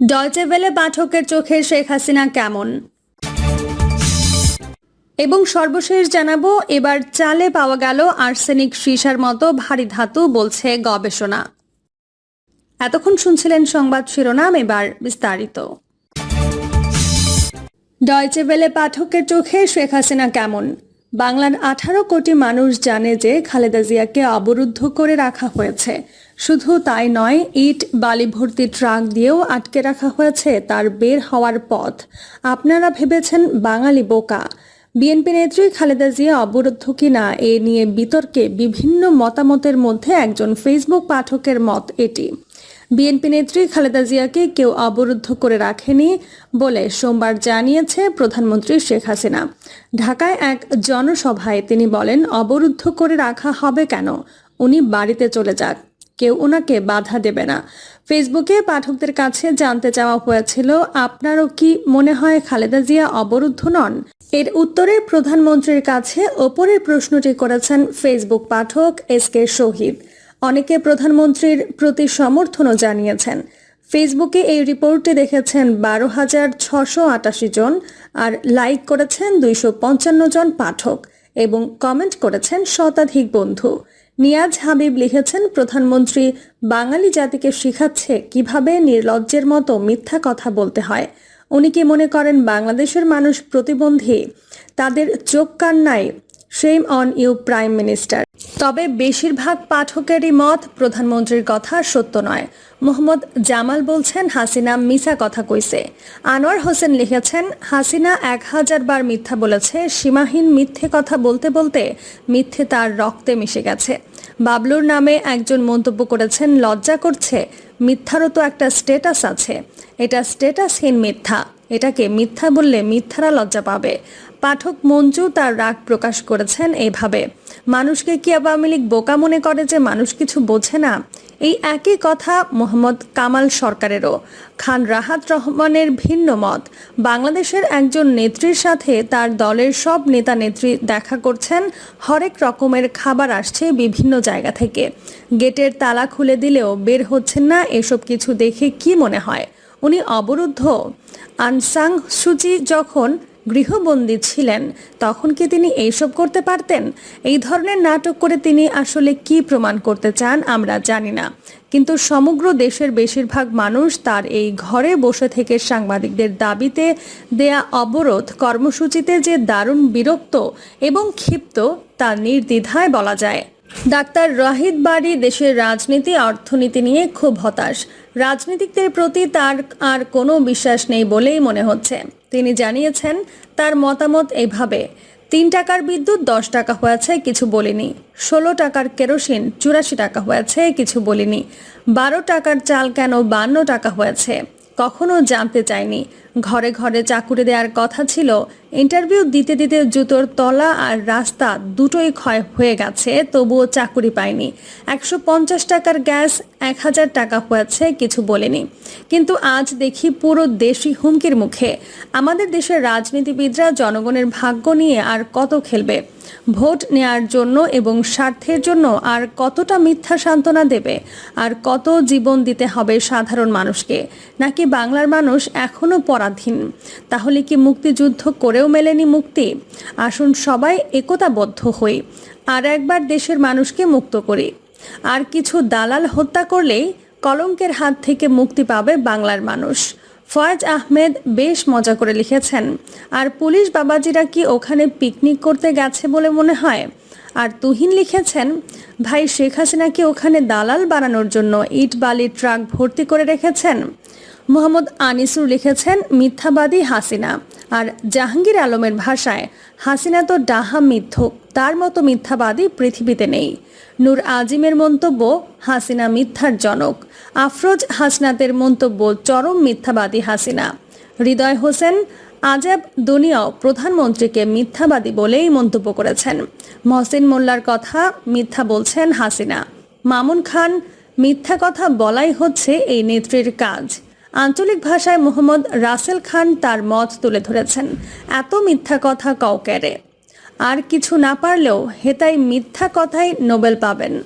Deutsche Welle পাঠকের চোখে শেখ হাসিনা কেমন? এবং সর্বশেষ জানাব, এবার চালে পাওয়া গেল আর্সেনিক সীসার মতো ভারী ধাতু, বলছে গবেষণা। এতক্ষণ শুনছিলেন সংবাদ শিরোনাম, এবার বিস্তারিত। ডয়চে ভেলে পাঠকের চোখে শেখ হাসিনা কেমন? বাংলার আঠারো কোটি মানুষ জানে যে খালেদা জিয়াকে অবরুদ্ধ করে রাখা হয়েছে। শুধু তাই নয়, ইট, বালি ভর্তি ট্রাক দিয়েও আটকে রাখা হয়েছে তার বের হওয়ার পথ। আপনারা ভেবেছেন বাঙালি বোকা। বিএনপি নেত্রী খালেদা জিয়া অবরুদ্ধ কিনা এ নিয়ে বিতর্কে বিভিন্ন মতামতের মধ্যে একজন ফেসবুক পাঠকের মত এটি। বিএনপি নেত্রী খালেদা জিয়াকে কেউ অবরুদ্ধ করে রাখেনি বলে সোমবার জানিয়েছে প্রধানমন্ত্রী শেখ হাসিনা। ঢাকায় এক জনসভায় তিনি বলেন, অবরুদ্ধ করে রাখা হবে কেন? উনি বাড়িতে চলে যাক কেউ ওনাকে বাধা দেবে না। ফেসবুকে পাঠকদের কাছে জানতে চাওয়া হয়েছিল, আপনারও কি মনে হয় খালেদা জিয়া অবরুদ্ধ নন? এর উত্তরে প্রধানমন্ত্রীর কাছে ওপরের প্রশ্নটি করেছেন ফেসবুক পাঠক এস কে শহীদ। অনেকে প্রধানমন্ত্রীর প্রতি সমর্থনও জানিয়েছেন। ফেসবুকে এই রিপোর্টটি দেখেছেন বারো হাজার ছশো আটাশি জন আর লাইক করেছেন দুইশো পঞ্চান্ন জন পাঠক এবং কমেন্ট করেছেন শতাধিক বন্ধু। নিয়াজ হাবিব লিখেছেন, প্রধানমন্ত্রী বাঙালি জাতিকে শিখাচ্ছে কীভাবে নির্লজ্জের মতো মিথ্যা কথা বলতে হয়। উনি কি মনে করেন বাংলাদেশের মানুষ প্রতিবন্ধী? তাদের চোখ কান্নায়। Shame on you prime minister তবে বেশিরভাগ পাঠকেরই মত প্রধানমন্ত্রীর কথা সত্য নয়। মোহাম্মদ জামাল বলছেন, হাসিনা মিসা কথা কইছে। আনোয়ার হোসেন লিখেছেন, হাসিনা এক হাজার বার মিথ্যা বলেছে, সীমাহীন মিথ্যে কথা বলতে বলতে মিথ্যে তার রক্তে মিশে গেছে। বাবলুর নামে একজন মন্তব্য করেছেন, লজ্জা করছে, মিথ্যারও তো একটা স্টেটাস আছে। এটা স্টেটাসহীন মিথ্যা। এটাকে মিথ্যা বললে মিথ্যারা লজ্জা পাবে। পাঠক মঞ্জু তার রাগ প্রকাশ করেছেন এইভাবে মানুষকে কি আওয়ামী লীগ বোকা মনে করে যে মানুষ কিছু বোঝে না? এই একই কথা মোহাম্মদ কামাল সরকারেরও। খান রাহাত রহমানের ভিন্ন মত। বাংলাদেশের একজন নেত্রীর সাথে তার দলের সব নেতা নেত্রী দেখা করছেন। হরেক রকমের খাবার আসছে বিভিন্ন জায়গা থেকে। গেটের তালা খুলে দিলেও বের হচ্ছেন না এসব কিছু দেখে কি মনে হয়? উনি অবরুদ্ধ? আনসাং সুচি যখন গৃহবন্দী ছিলেন, তখন কি তিনি এইসব করতে পারতেন? এই ধরনের নাটক করে তিনি আসলে কি প্রমাণ করতে চান আমরা জানি না। কিন্তু সমগ্র দেশের বেশিরভাগ মানুষ তার এই ঘরে বসে থেকে সাংবাদিকদের দাবিতে দেয়া অবরোধ, কর্মসূচিতে যে দারুণ বিরক্ত এবং ক্ষিপ্ত তা নির্দ্বিধায় বলা যায়। ডাক্তার রাহিদ বাড়ি দেশের রাজনীতি, অর্থনীতি নিয়ে খুব হতাশ। রাজনীতিকদের প্রতি তার আর কোনো বিশ্বাস নেই বলেই মনে হচ্ছে। তিনি জানিয়েছেন, তার মতামত এভাবে, তিন টাকার বিদ্যুৎ দশ টাকা হয়েছে, কিছু বলিনি। ষোলো টাকার কেরোসিন চুরাশি টাকা হয়েছে, কিছু বলিনি। বারো টাকার চাল কেন বান্ন টাকা হয়েছে? কখনো জানতে চাইনি। ঘরে ঘরে চাকুরি দেওয়ার কথা ছিল। ইন্টারভিউ দিতে দিতে জুতোর তলা আর রাস্তা দুটোই ক্ষয় হয়ে গেছে, তবুও চাকুরি পায়নি একশো পঞ্চাশ টাকার গ্যাস এক হাজার টাকা হয়েছে, কিছু বলেনি। কিন্তু আজ দেখি পুরো দেশই হুমকির মুখে। আমাদের দেশের রাজনীতিবিদরা জনগণের ভাগ্য নিয়ে আর কত খেলবে? ভোট নেয়ার জন্য এবং স্বার্থের জন্য আর কতটা মিথ্যা সান্ত্বনা দেবে? আর কত জীবন দিতে হবে সাধারণ মানুষকে? নাকি বাংলার মানুষ এখনও পরাধীন তাহলে কি মুক্তিযুদ্ধ করেও মেলেনি মুক্তি? আসুন সবাই একতাবদ্ধ হই, আর একবার দেশের মানুষকে মুক্ত করি। আর কিছু দালাল হত্যা করলেই কলঙ্কের হাত থেকে মুক্তি পাবে বাংলার মানুষ। ফয়েজ আহমেদ বেশ মজা করে লিখেছেন, আর পুলিশ বাবাজিরা কি ওখানে পিকনিক করতে গেছে বলে মনে হয়? আর তুহিন লিখেছেন, ভাই শেখ হাসিনাকে ওখানে দালাল বানানোর জন্য ইট বালি ট্রাক ভর্তি করে রেখেছেন? মোহাম্মদ আনিসুর লিখেছেন মিথ্যাবাদী হাসিনা। আর জাহাঙ্গীর আলমের ভাষায়, হাসিনা তো ডাহা মিথ্যক তার মতো মিথ্যাবাদী পৃথিবীতে নেই। নূর আজিমের মন্তব্য, হাসিনা মিথ্যার জনক। আফরোজ হাসনাতের মন্তব্য, চরম মিথ্যাবাদী হাসিনা। হৃদয় হোসেন, আজাব দুনিয়াও প্রধানমন্ত্রীকে মিথ্যাবাদী বলেই মন্তব্য করেছেন। মহসিন মোল্লার কথা, মিথ্যা বলছেন হাসিনা। মামুন খান, মিথ্যা কথা বলাই হচ্ছে এই নেত্রীর কাজ। আঞ্চলিক ভাষায় মোহাম্মদ রাসেল খান তার মত তুলে ধরেছেন। এত মিথ্যা কথা কাউকেরে। আর কিছু না পারলেও হেতাই মিথ্যা কথাই নোবেল পাবেন।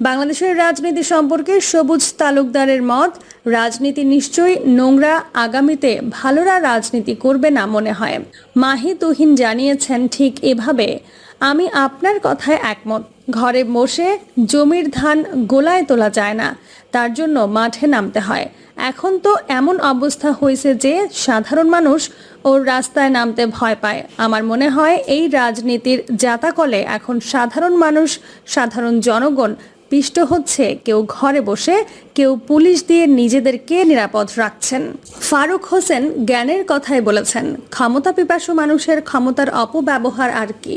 বাংলাদেশের রাজনীতি সম্পর্কে সবুজ তালুকদারের মত, রাজনীতি নিশ্চয়ই নোংরা, আগামীতে ভালোরা রাজনীতি করবে না মনে হয়। মাহি তুহিন জানিয়েছেন ঠিক এভাবে, আমি আপনার কথায় একমত। ঘরে বসে জমির ধান গোলায় তোলা যায় না। তার জন্য মাঠে নামতে হয়। এখন তো এমন অবস্থা হয়েছে যে সাধারণ মানুষ ওর রাস্তায় নামতে ভয় পায়। আমার মনে হয় এই রাজনীতির জাতাকলে এখন সাধারণ মানুষ, সাধারণ জনগণ পিষ্ট হচ্ছে, কেউ ঘরে বসে, কেউ পুলিশ দিয়ে নিজেদেরকে নিরাপদ রাখছেন। ফারুক হোসেন জ্ঞানের কথাই বলেছেন, ক্ষমতা পিপাসু মানুষের ক্ষমতার অপব্যবহার আর কি।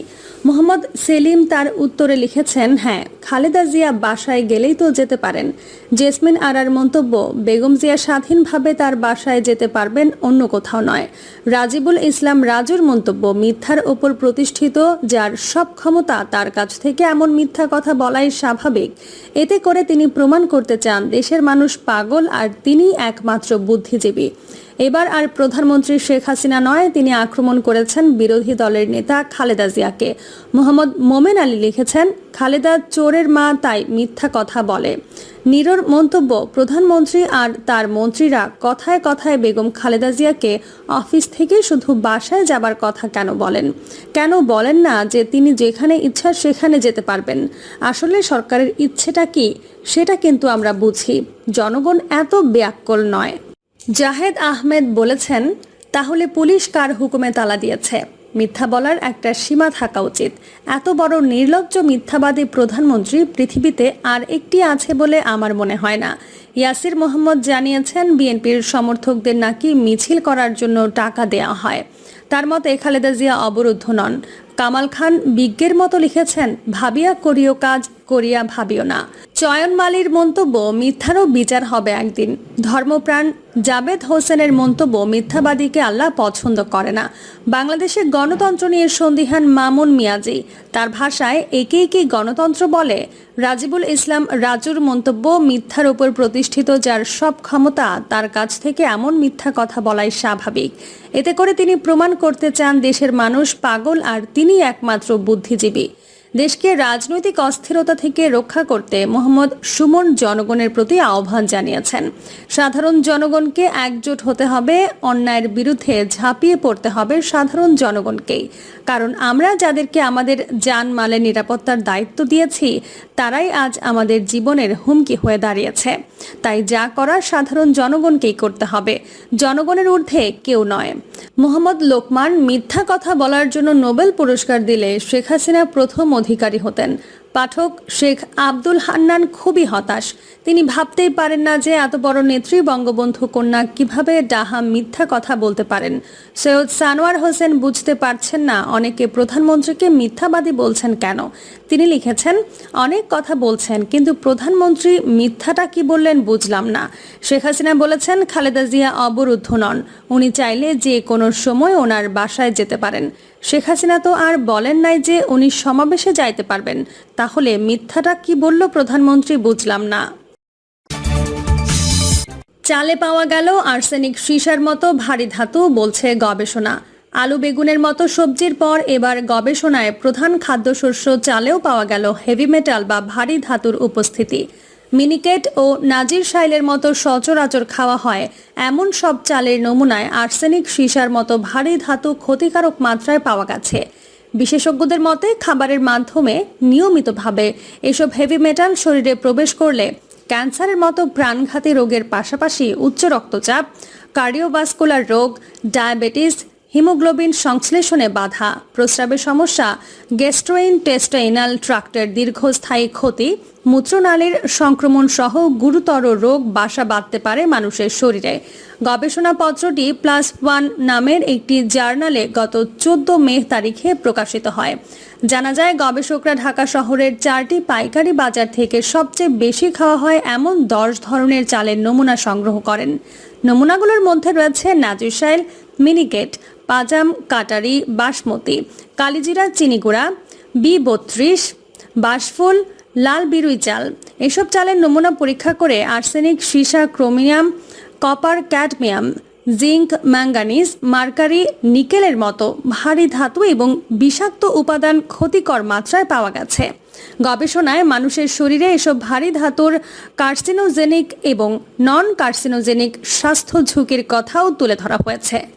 মোহাম্মদ সেলিম তার উত্তরে লিখেছেন হ্যাঁ খালেদা জিয়া বাসায় গেলেই তো যেতে পারেন। জেসমিন আরার মন্তব্য, বেগম জিয়া স্বাধীনভাবে তার বাসায় যেতে পারবেন অন্য কোথাও নয়। রাজিবুল ইসলাম রাজুর মন্তব্য, মিথ্যার ওপর প্রতিষ্ঠিত, যার সব ক্ষমতা তার কাছ থেকে এমন মিথ্যা কথা বলাই স্বাভাবিক। এতে করে তিনি প্রমাণ করতে চান দেশের মানুষ পাগল আর তিনি একমাত্র বুদ্ধিজীবী। এবার আর প্রধানমন্ত্রী শেখ হাসিনা নয়, তিনি আক্রমণ করেছেন বিরোধী দলের নেতা খালেদা জিয়াকে। মোহাম্মদ মোমেন আলী লিখেছেন, খালেদা চোরের মা তাই মিথ্যা কথা বলে। নিরোর মন্তব্য, প্রধানমন্ত্রী আর তার মন্ত্রীরা কথায় কথায় বেগম খালেদা জিয়াকে অফিস থেকে শুধু বাসায় যাবার কথা কেন বলেন? কেন বলেন না যে তিনি যেখানে ইচ্ছা সেখানে যেতে পারবেন? আসলে সরকারের ইচ্ছেটা কি? সেটা কিন্তু আমরা বুঝি। জনগণ এত ব্যাকল নয়। জাহেদ আহমেদ বলেছেন, তাহলে পুলিশ কার হুকুমে তালা দিয়েছে? মিথ্যা বলার একটা সীমা থাকা উচিত। এত বড় নির্লজ্জ মিথ্যাবাদী প্রধানমন্ত্রী পৃথিবীতে আর একটি আছে বলে আমার মনে হয় না। ইয়াসির মোহাম্মদ জানিয়েছেন, বিএনপির সমর্থকদের নাকি মিছিল করার জন্য টাকা দেয়া হয়। তার মতে, খালেদা জিয়া অবরুদ্ধ নন। কামাল খান বিজ্ঞের মতো লিখেছেন, ভাবিয়া করিও কাজ করিয়া ভাবিও না। চয়ন মালির মন্তব্য মিথ্যারও বিচার হবে একদিন। ধর্মপ্রাণ জাবেদ হোসেনের মন্তব্য মিথ্যাবাদীকে আল্লাহ পছন্দ করে না। বাংলাদেশে গণতন্ত্র নিয়ে সন্দিহান মামুন মিয়াজি। তার ভাষায় একেই কি গণতন্ত্র বলে। রাজিবুল ইসলাম রাজুর মন্তব্য মিথ্যার উপর প্রতিষ্ঠিত যার সব ক্ষমতা তার কাছ থেকে এমন মিথ্যা কথা বলাই স্বাভাবিক। এতে করে তিনি প্রমাণ করতে চান দেশের মানুষ পাগল আর তিনি একমাত্র বুদ্ধিজীবী। দেশকে রাজনৈতিক অস্থিরতা থেকে রক্ষা করতে মোহাম্মদ সুমন জনগণের প্রতি আহ্বান জানিয়েছেন। সাধারণ জনগণকে একজোট হতে হবে, অন্যায়ের বিরুদ্ধে ঝাঁপিয়ে পড়তে হবে সাধারণ জনগণকেই। কারণ আমরা যাদেরকে আমাদের জানমালের নিরাপত্তার দায়িত্ব দিয়েছি, তারাই আজ আমাদের জীবনের হুমকি হয়ে দাঁড়িয়েছে। তাই যা করার সাধারণ জনগণকেই করতে হবে। জনগণের ঊর্ধ্বে কেউ নয়। মোহাম্মদ লোকমান মিথ্যা কথা বলার জন্য নোবেল পুরস্কার দিলে শেখ হাসিনা প্রথম অধিকারী হতেন। পাঠক শেখ আব্দুল হান্নান খুবই হতাশ। তিনি ভাবতেই পারেন না যে এত বড় নেত্রী বঙ্গবন্ধু কন্যা কীভাবে ডাহা মিথ্যা কথা বলতে পারেন। সৈয়দ সানোয়ার হোসেন বুঝতে পারছেন না অনেকে প্রধানমন্ত্রীকে মিথ্যাবাদী বলছেন কেন। তিনি লিখেছেন, অনেক কথা বলছেন, কিন্তু প্রধানমন্ত্রী মিথ্যাটা কি বললেন বুঝলাম না। শেখ হাসিনা বলেছেন, খালেদা জিয়া অবরুদ্ধ নন। উনি চাইলে যে কোনো সময় ওনার বাসায় যেতে পারেন। শেখ হাসিনা তো আর বলেন নাই যে উনি সমাবেশে যাইতে পারবেন। তাহলে মিথ্যাটা কি বলল প্রধানমন্ত্রী বুঝলাম না। চালে পাওয়া গেল আর্সেনিক সীসার মতো ভারী ধাতু, বলছে গবেষণা। আলু বেগুনের মতো সবজির পর এবার গবেষণায় প্রধান খাদ্যশস্য চালেও পাওয়া গেল হেভি মেটাল বা ভারী ধাতুর উপস্থিতি। মিনিকেট ও নাজির শাইলের মতো সচরাচর খাওয়া হয় এমন সব চালের নমুনায় আর্সেনিক সীসার মতো ভারী ধাতু ক্ষতিকারক মাত্রায় পাওয়া গেছে। বিশেষজ্ঞদের মতে, খাবারের মাধ্যমে নিয়মিতভাবে এসব হেভি মেটাল শরীরে প্রবেশ করলে ক্যান্সারের মতো প্রাণঘাতী রোগের পাশাপাশি উচ্চ রক্তচাপ কার্ডিওভাস্কুলার রোগ ডায়াবেটিস হিমোগ্লোবিন সংশ্লেষণে বাধা, প্রস্রাবের সমস্যা, গ্যাস্ট্রোইন টেস্টাইনাল ট্রাক্টের দীর্ঘস্থায়ী ক্ষতি, মূত্রনালীর সংক্রমণ সহ গুরুতর রোগ বাসা বাঁধতে পারে মানুষের শরীরে। গবেষণাপত্রটি প্লাস ওয়ান নামের একটি জার্নালে গত চোদ্দ মে তারিখে প্রকাশিত হয়। জানা যায়, গবেষকরা ঢাকা শহরের চারটি পাইকারি বাজার থেকে সবচেয়ে বেশি খাওয়া হয় এমন দশ ধরনের চালের নমুনা সংগ্রহ করেন। নমুনাগুলোর মধ্যে রয়েছে নাজিরশাইল মিনিকেট পাজাম, কাটারি, বাসমতি, কালিজিরা, চিনিগুড়া, বি বত্রিশ বাসফুল লাল বিরুই চাল। এসব চালের নমুনা পরীক্ষা করে আর্সেনিক, সীসা, chromium, copper, cadmium zinc manganese, mercury, নিকেলের মতো ভারী ধাতু এবং বিষাক্ত উপাদান ক্ষতিকর মাত্রায় পাওয়া গেছে। গবেষণায় মানুষের শরীরে এসব ভারী ধাতুর কার্সিনোজেনিক এবং নন কার্সিনোজেনিক স্বাস্থ্য ঝুঁকির কথাও তুলে ধরা হয়েছে।